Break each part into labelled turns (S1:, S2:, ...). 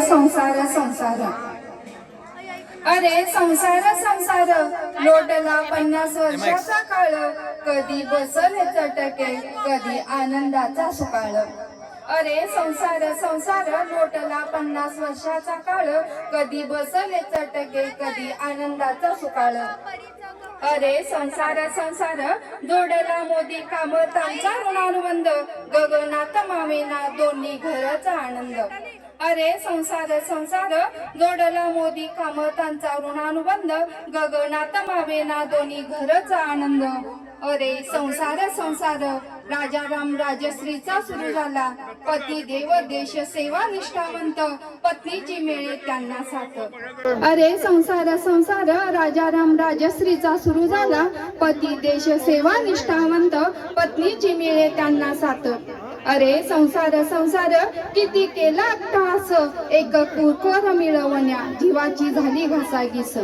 S1: संसार संसार. अरे संसार संसार लोटला पन्नास वर्षाचा काळ. कधी बसल चटके कधी आनंदाचा सुकाळ. अरे संसार संसार लोटला पन्नास वर्षाचा काळ. कधी बसल चटके कधी आनंदाचा सुकाळ. अरे संसार संसार जोडला मोदी कामतांचा ऋणानुबंध. गगनात मावेना दोन्ही घराचा आनंद. अरे संसार संसार जोडला मोदी कामतांचा ऋणानुबंध गगनात मावेना दोन्ही घरचा आनंद. अरे संसार संसार राजा राम राजश्रीचा सुरू झाला. पती देव देश सेवा निष्ठावंत पत्नीची मिळे त्यांना साथ. अरे संसार संसार राजा राम राजश्रीचा सुरू झाला. पती देश सेवा निष्ठावंत पत्नीची मिळे त्यांना साथ. अरे संसार संसार किती केला त्रास? एक कुरकोर मिळवण्या जीवाची झाली घासागीस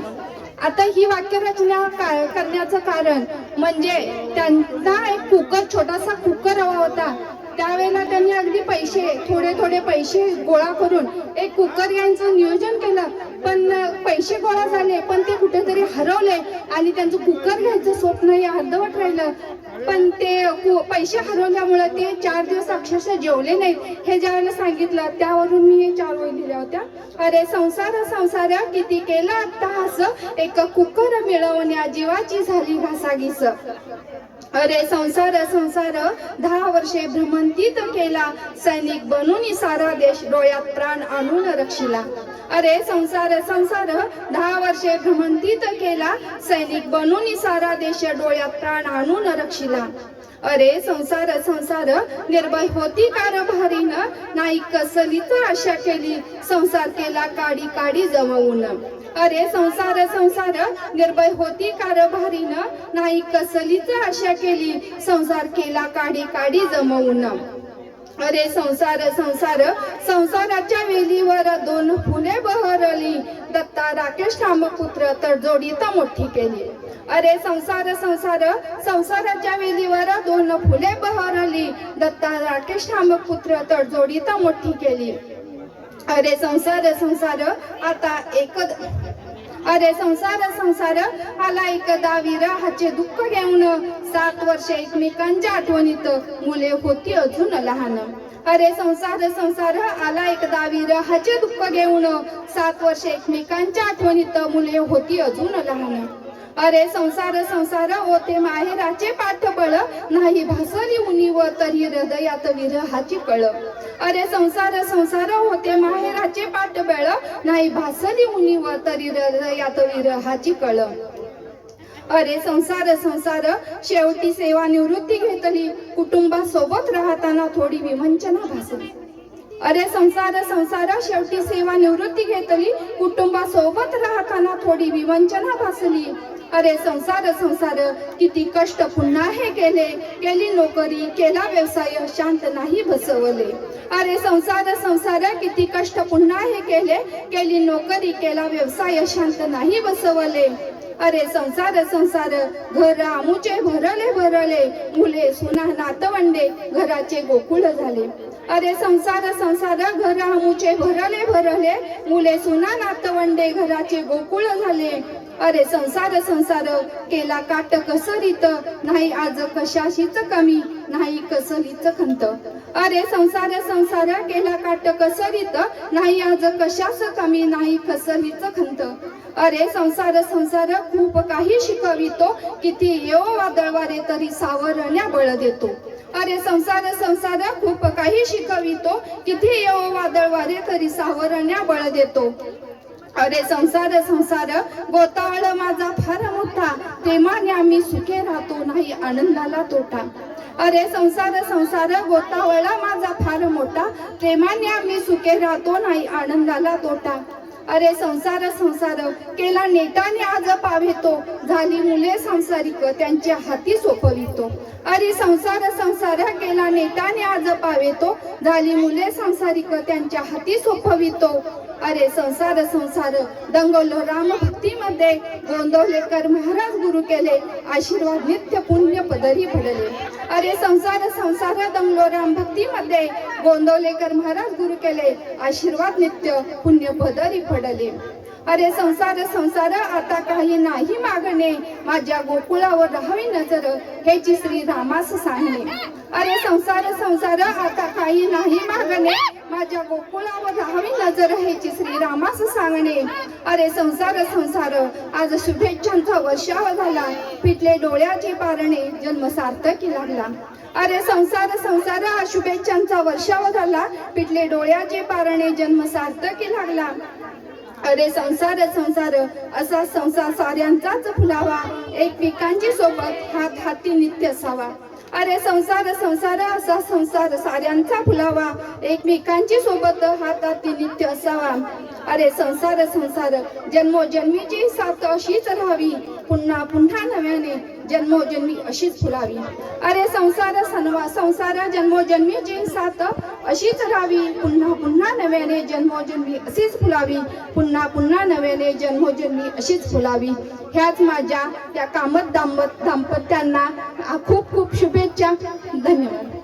S1: आता ही वाक्यरचना का- करण्याचं कारण म्हणजे त्यांना एक कुकर छोटासा कुकर हवा होता. त्यावेळेला त्यांनी अगदी पैसे थोडे थोडे पैसे गोळा करून एक कुकर यांचं नियोजन केलं. पण पैसे गोळा झाले पण ते कुठेतरी हरवले आणि त्यांचं कुकर घ्यायचं स्वप्न हे अर्धवट राहिलं. पण ते कु- पैसे हरवल्यामुळे ते चार दिवस अक्षरशः जेवले नाहीत. हे ज्यावेळेला सांगितलं त्यावरून मी हे चार ओळी दिल्या होत्या. अरे संसार संसार किती केला असं? एक कुकर मिळवण्या जीवाची झाली घासाघीस. अरे संसार संसार दहा वर्षे भ्रमंतीत केला. सैनिक बनून सारा देश डोळ्यात प्राण आणून रक्षिला. अरे संसार संसार दहा वर्षे भ्रमंतीत केला. सैनिक बनून सारा देश डोळ्यात प्राण आणून रक्षिला. अरे संसार संसार निर्भय होती कारभारीनं. नाही कसलीच आशा केली. संसार केला काडी काडी जमवून. अरे संसार संसार निर्भय होती कारभारीनं. नाही कसलीच आशा केली. संसार केला काडी काडी जमवून. अरे संसार संसार संसाराच्या वेलीवर दोन फुले बहरली. दत्ता राकेश रामपुत्र तडजोडीत मोठी केली. अरे संसार संसार संसाराच्या वेलीवर दोन फुले बहरली. दत्ता राकेश रामपुत्र तडजोडीत मोठी केली. अरे संसार संसार आता एक अरे संसार संसार आला एकदा विराहाचे दुःख घेऊन. सात वर्ष एकमेकांच्या आठवणीत मुले होती अजून लहान. अरे संसार संसार आला एकदा विराहाचे दुःख घेऊन. सात वर्ष एकमेकांच्या आठवणीत मुले होती अजून लहान. अरे संसार संसार होते माहेराचे पाठबळ. नाही भासली उनिव तरी हृदयात विरहाची कळ. अरे संसार संसार होते माहेराचे पाठबळ. नाही भासली उनिव तरी हृदयात विरहाची कळ. अरे संसार संसार शेवटी सेवा निवृत्ती घेतली. कुटुंबासोबत राहताना थोडी विमंचना भासली. अरे संसार संसार शेवटी सेवा निवृत्ती घेतली. कुटुंबासोबत राहताना थोडी विवंचना भासली. अरे संसार संसार किती कष्ट पुन्हा हे केले. केली नोकरी केला व्यवसाय शांत नाही बसवले. अरे संसार संसार किती कष्ट पुन्हा हे केले. केली नोकरी केला व्यवसाय शांत नाही बसवले. अरे संसार संसार घर आमुचे भरले भरले. मुले सुना नातवंडे घराचे गोकुळ झाले. अरे संसार संसार घर आमुचे भरले भरले. मुले सुना नातवंडे घराचे गोकुळ झाले. अरे संसार संसार केला काट कसरीत. नाही आज कशाशीच कमी नाही कसलीच खंत. अरे संसार संसार केला काट कसरीत. नाही आज कशाच कमी नाही कसलीच खंत. अरे संसार संसार खूप काही शिकवितो. किती येव वादळवारे तरी सावरण्या बळ देतो. अरे संसार संसार खूप काही शिकवितो. किती येव वादळवारे तरी सावरण्या बळ देतो. अरे संसार संसार गोताळ माझा फार मोठा. प्रेमाने आम्ही सुखे राहतो नाही आनंदाला तोटा. अरे संसार संसार गोतावळा माझा फार मोठा. प्रेमाने आम्ही सुखे राहतो नाही आनंदाला तोटा. अरे संसार संसार केला नेटाने आज पावेतो झाली मुले संसारिक त्यांच्या हाती सोपवितो. अरे संसार संसार केला नेटाने आज पावेतो झाली मुले संसारिक त्यांच्या हाती सोपवितो. अरे संसार संसार दंगवलो राम भक्तीमध्ये गोंदवलेकर महाराज गुरु केले. आशीर्वाद नित्य पुण्य पदरी पडले. अरे संसार संसार दंगलो राम भक्तीमध्ये गोंदवलेकर महाराज गुरु केले आशीर्वाद नित्य पुण्य पदरी पडले अरे संसार संसार आता काही नाही मागणे. माझ्या गोकुळावर राहावी नजर हेची श्री रामास सांगणे. अरे संसार संसार आता काही नाही मागणे. माझ्या गोकुळावर राहावी नजर हेची श्री रामास सांगणे. अरे संसार संसार आज शुभेच्छांचा वर्षाव झाला. पिटले डोळ्याचे पारणे जन्म सार्थकी लागला. अरे संसार संसार हा शुभेच्छांचा वर्षाव झाला. पिटले डोळ्याचे पारणे जन्म सार्थकी लागला. अरे संसार संसार असा संसार साऱ्यांचाच फुलावा. एकमेकांची सोबत हात हाती नित्य असावा. अरे संसार संसार असा संसार साऱ्यांचा फुलावा. एकमेकांची सोबत हातात नित्य असावा. अरे संसार संसार जन्मोजन्मीची साथ अशीच राहावी. पुन्हा पुन्हा नव्याने जन्मोजन्मी अशीच फुलावी. अरे संसार सनवा संसार जन्मोजन्मीची साथ अशीच राहावी. पुन्हा पुन्हा नव्याने जन्मोजन्मी अशीच फुलावी. पुन्हा पुन्हा नव्याने जन्मोजन्मी अशीच फुलावी. ह्याच माझ्या त्या कामत दाम्पत दाम्पत्यांना खूप खूप शुभेच्छा धन्यवाद.